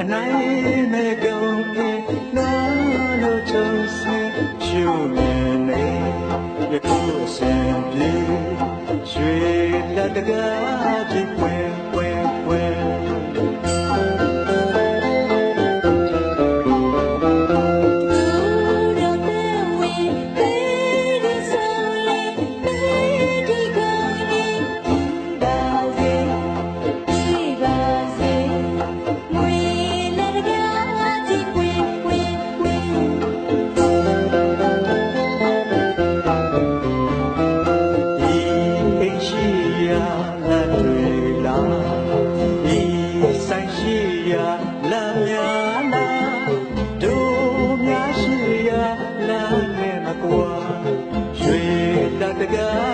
အနိုင်မဲ့ကုန်ပြီနာလို့ချုံစင်ရှုမြင်နေရခုအစဉ်ပြေရွှေလက်တကားကြည့်ပွင့်ပွင့်ပွင့် လမ်းများလာတို့များရှိရာလမ်းနဲ့မကွာရွှေတတကား